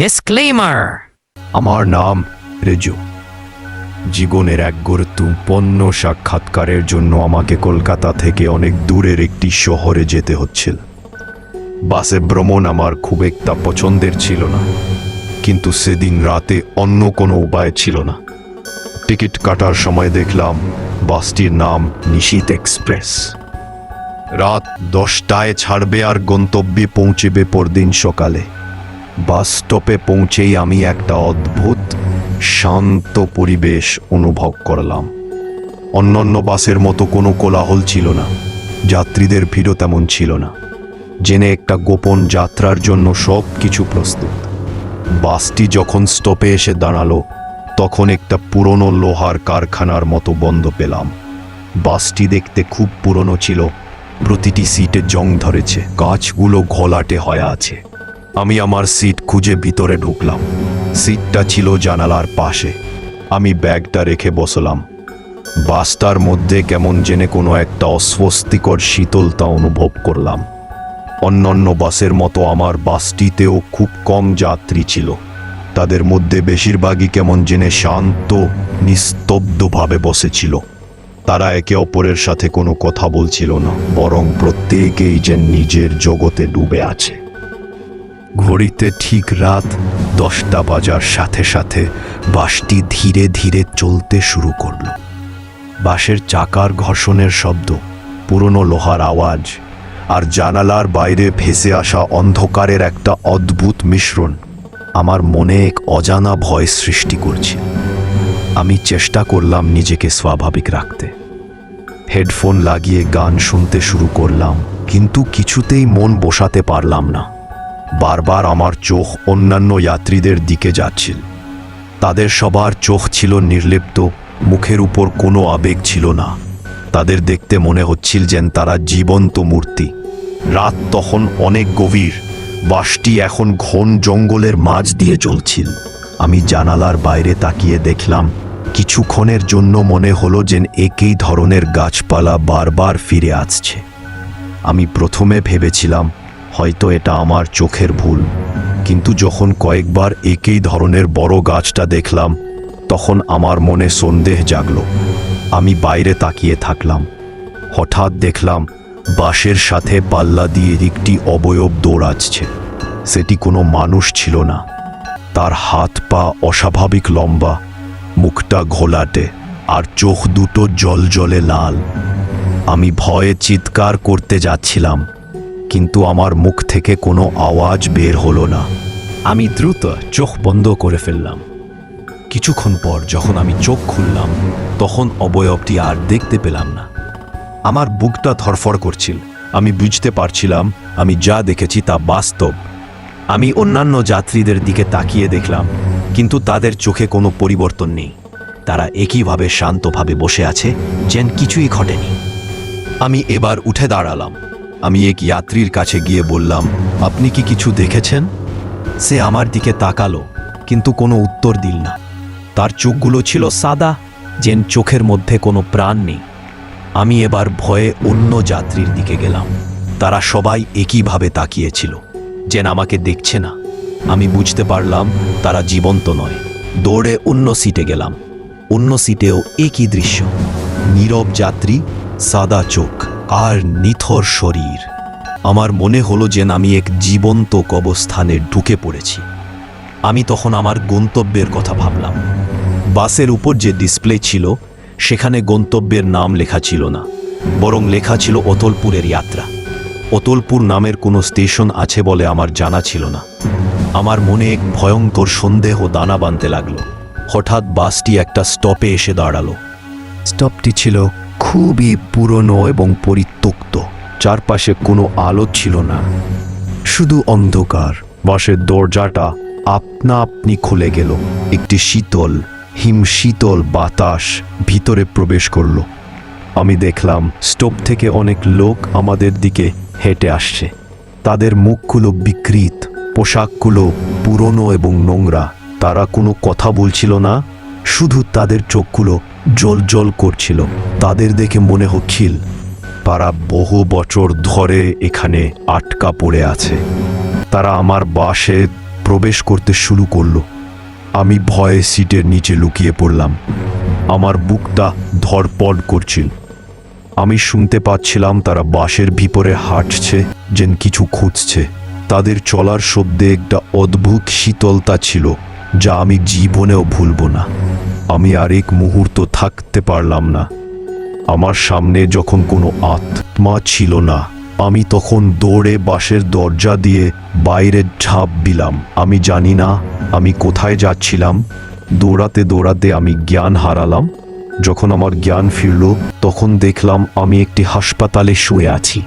Disclaimer আমার নাম রেজু। জীবনের এক গুরুত্বপূর্ণ সাক্ষাৎকারের জন্য আমাকে কলকাতা থেকে অনেক দূরের একটি শহরে যেতে হচ্ছিল। বাসে ভ্রমণ আমার খুব একটা পছন্দের ছিল না, কিন্তু সেদিন রাতে অন্য কোনো উপায় ছিল না। টিকিট কাটার সময় দেখলাম বাসটির নাম নিশীত এক্সপ্রেস। রাত দশটায় ছাড়বে আর গন্তব্যে পৌঁছেবে পরদিন সকালে। বাস স্টপে পৌঁছেই আমি একটা অদ্ভুত, শান্ত পরিবেশ অনুভব করলাম। অন্যান্য বাসের মতো কোনো কোলাহল ছিল না। যাত্রীদের ভিড়ও তেমন ছিল না। জেনে একটা গোপন যাত্রার জন্য সব কিছু প্রস্তুত। বাসটি যখন স্টপে এসে দাঁড়াল, তখন একটা পুরনো লোহার কারখানার মতো বন্ধ পেলাম। বাসটি দেখতে খুব পুরনো ছিল। প্রতিটি সিটে জং ধরেছে গাছগুলো ঘোলাটে হয়ে আছে। আমি আমার সিট খুঁজে ভিতরে ঢুকলাম। সিটটা ছিল জানালার পাশে। আমি ব্যাগটা রেখে বসলাম। বাসটার মধ্যে কেমন জেনে কোনো একটা অস্বস্তিকর শীতলতা অনুভব করলাম। অন্যান্য বাসের মতো আমার বাসটিতেও খুব কম যাত্রী ছিল। তাদের মধ্যে বেশিরভাগই কেমন জেনে শান্ত, নিস্তব্ধভাবে বসেছিল। তারা একে অপরের সাথে কোনো কথা বলছিল না, বরং প্রত্যেকেই যে নিজের জগতে ডুবে আছে। ঘড়িতে ঠিক রাত দশটা বাজার সাথে সাথে বাসটি ধীরে ধীরে চলতে শুরু করল। বাসের চাকার ঘর্ষণের শব্দ, পুরনো লোহার আওয়াজ আর জানালার বাইরে ভেসে আসা অন্ধকারের একটা অদ্ভুত মিশ্রণ আমার মনে এক অজানা ভয় সৃষ্টি করছে। আমি চেষ্টা করলাম নিজেকে স্বাভাবিক রাখতে। হেডফোন লাগিয়ে গান শুনতে শুরু করলাম, কিন্তু কিছুতেই মন বসাতে পারলাম না। বারবার আমার চোখ অন্যান্য যাত্রীদের দিকে যাচ্ছিল। তাদের সবার চোখ ছিল নির্লিপ্ত, মুখের উপর কোনো আবেগ ছিল না। তাদের দেখতে মনে হচ্ছিল যেন তারা জীবন্ত মূর্তি। রাত তখন অনেক গভীর, বাসটি এখন ঘন জঙ্গলের মাঝ দিয়ে চলছিল। আমি জানালার বাইরে তাকিয়ে দেখলাম, কিছুক্ষণের জন্য মনে হলো যেন একই ধরনের গাছপালা বারবার ফিরে আসছে। আমি প্রথমে ভেবেছিলাম হয়তো এটা আমার চোখের ভুল। কিন্তু যখন কয়েকবার একই ধরনের বড় গাছটা দেখলাম, তখন আমার মনে সন্দেহ জাগল। আমি বাইরে তাকিয়ে থাকলাম। হঠাৎ দেখলাম, বাঁশের সাথে পাল্লা দিয়ে একটি অবয়ব দৌড়াচ্ছে। সেটি কোনো মানুষ ছিল না। তার হাত পা অস্বাভাবিক লম্বা, মুখটা ঘোলাটে, আর চোখ দুটো জল জলে লাল। আমি ভয়ে চিৎকার করতে যাচ্ছিলাম। কিন্তু আমার মুখ থেকে কোনো আওয়াজ বের হলো না। আমি দ্রুত চোখ বন্ধ করে ফেললাম। কিছুক্ষণ পর যখন আমি চোখ খুললাম, তখন অবয়বটি আর দেখতে পেলাম না। আমার বুকটা ধরফর করছিল। আমি বুঝতে পারছিলাম, আমি যা দেখেছি তা বাস্তব। আমি অন্যান্য যাত্রীদের দিকে তাকিয়ে দেখলাম, কিন্তু তাদের চোখে কোনো পরিবর্তন নেই। তারা একইভাবে শান্তভাবে বসে আছে, যেন কিছুই ঘটেনি। আমি এবার উঠে দাঁড়ালাম। আমি এক যাত্রীর কাছে গিয়ে বললাম, আপনি কি কিছু দেখেছেন? সে আমার দিকে তাকালো, কিন্তু কোনো উত্তর দিল না। তার চোখগুলো ছিল সাদা, যেন চোখের মধ্যে কোনো প্রাণ নেই। আমি এবার ভয়ে অন্য যাত্রীর দিকে গেলাম। তারা সবাই একইভাবে তাকিয়েছিল, যেন আমাকে দেখছে না। আমি বুঝতে পারলাম, তারা জীবন্ত নয়। দৌড়ে অন্য সিটে গেলাম। অন্য সিটেও একই দৃশ্য। নীরব যাত্রী, সাদা চোখ। আর নিথর শরীর। আমার মনে হলো যেন আমি এক জীবন্ত কবস্থানে ঢুকে পড়েছি। আমি তখন আমার গন্তব্যের কথা ভাবলাম। বাসের উপর যে ডিসপ্লে ছিল, সেখানে গন্তব্যের নাম লেখা ছিল না, বরং লেখা ছিল অতলপুরের যাত্রা। অতলপুর নামের কোনো স্টেশন আছে বলে আমার জানা ছিল না। আমার মনে এক ভয়ঙ্কর সন্দেহ দানা বাঁধতে লাগল। হঠাৎ বাসটি একটা স্টপে এসে দাঁড়াল। স্টপটি ছিল খুবই পুরনো এবং পরিত্যক্ত। চারপাশে কোনো আলো ছিল না। শুধু অন্ধকার। বাসের দরজাটা আপনা আপনি খুলে গেল। একটি শীতল হিম শীতল বাতাস ভিতরে প্রবেশ করল। আমি দেখলাম স্টোভ থেকে অনেক লোক আমাদের দিকে হেঁটে আসছে। তাদের মুখগুলো বিকৃত, পোশাকগুলো পুরনো এবং নোংরা। তারা কোনো কথা বলছিল না? শুধু তাদের চোখগুলো জল জল করছিল। তাদের দেখে মনে হচ্ছিল তারা বহু বছর ধরে এখানে আটকা পড়ে আছে। তারা আমার বাসে প্রবেশ করতে শুরু করল। আমি ভয়ে সিটের নিচে লুকিয়ে পড়লাম। আমার বুকটা ধরপড় করছিল। আমি শুনতে পাচ্ছিলাম তারা বাসের ভিপরে হাঁটছে, যেন কিছু খুঁজছে। তাদের চলার শব্দে একটা অদ্ভুত শীতলতা ছিল। যা আমি জীবনেও ভুলব না। আমি আর এক মুহূর্ত থাকতে পারলাম না। আমার সামনে যখন কোনো আত্মা ছিল না, আমি তখন দৌড়ে বাঁশের দরজা দিয়ে বাইরে ঝাঁপ দিলাম। আমি জানি না আমি কোথায় যাচ্ছিলাম। দৌড়াতে দৌড়াতে আমি জ্ঞান হারালাম। যখন আমার জ্ঞান ফিরল, তখন দেখলাম আমি একটি হাসপাতালে শুয়ে আছি।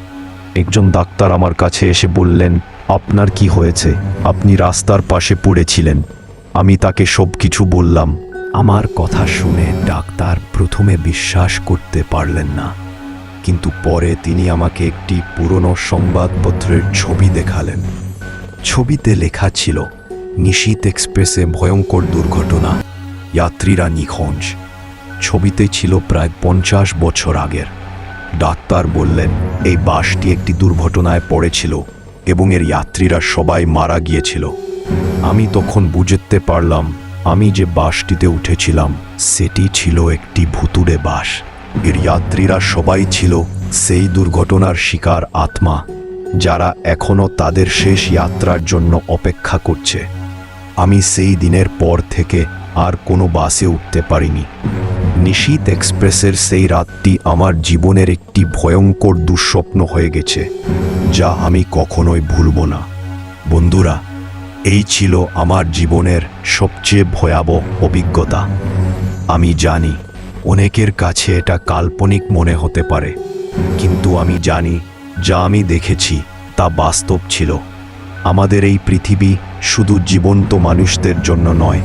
একজন ডাক্তার আমার কাছে এসে বললেন, আপনার কি হয়েছে? আপনি রাস্তার পাশে পড়েছিলেন। আমি তাকে সব কিছু বললাম। আমার কথা শুনে ডাক্তার প্রথমে বিশ্বাস করতে পারলেন না। কিন্তু পরে তিনি আমাকে একটি পুরনো সংবাদপত্রের ছবি দেখালেন। ছবিতে লেখা ছিল, নিশীত এক্সপ্রেসে ভয়ঙ্কর দুর্ঘটনা, যাত্রীরা নিখোঁজ। ছবিতে ছিল প্রায় পঞ্চাশ বছর আগের। ডাক্তার বললেন, এই বাসটি একটি দুর্ঘটনায় পড়েছিল এবং এর যাত্রীরা সবাই মারা গিয়েছিল। আমি তখন বুঝতে পারলাম, আমি যে বাসটিতে উঠেছিলাম, সেটি ছিল একটি ভুতুড়ে বাস। এর যাত্রীরা সবাই ছিল সেই দুর্ঘটনার শিকার আত্মা, যারা এখনও তাদের শেষ যাত্রার জন্য অপেক্ষা করছে। আমি সেই দিনের পর থেকে আর কোনো বাসে উঠতে পারিনি। নিশীত এক্সপ্রেসের সেই রাতটি আমার জীবনের একটি ভয়ঙ্কর দুঃস্বপ্ন হয়ে গেছে, যা আমি কখনোই ভুলব না। বন্ধুরা এই ছিল আমার জীবনের সবচেয়ে ভয়াবহ অভিজ্ঞতা। আমি জানি অনেকের কাছে এটা কাল্পনিক মনে হতে পারে, কিন্তু আমি জানি যা আমি দেখেছি তা বাস্তব ছিল। আমাদের এই পৃথিবী শুধু জীবন্ত মানুষদের জন্য নয়,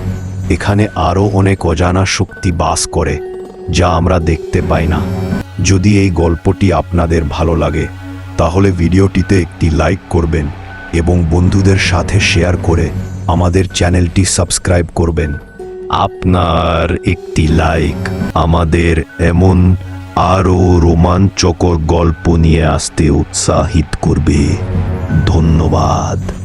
এখানে আরও অনেক অজানা শক্তি বাস করে যা আমরা দেখতে পাই না। যদি এই গল্পটি আপনাদের ভালো লাগে, তাহলে ভিডিওটিতে একটি লাইক করবেন এবং বন্ধুদের সাথে শেয়ার করে আমাদের চ্যানেলটি সাবস্ক্রাইব করবেন। আপনার একটি লাইক আমাদের এমন আরও রোমাঞ্চকর গল্প নিয়ে আসতে উৎসাহিত করবে। ধন্যবাদ।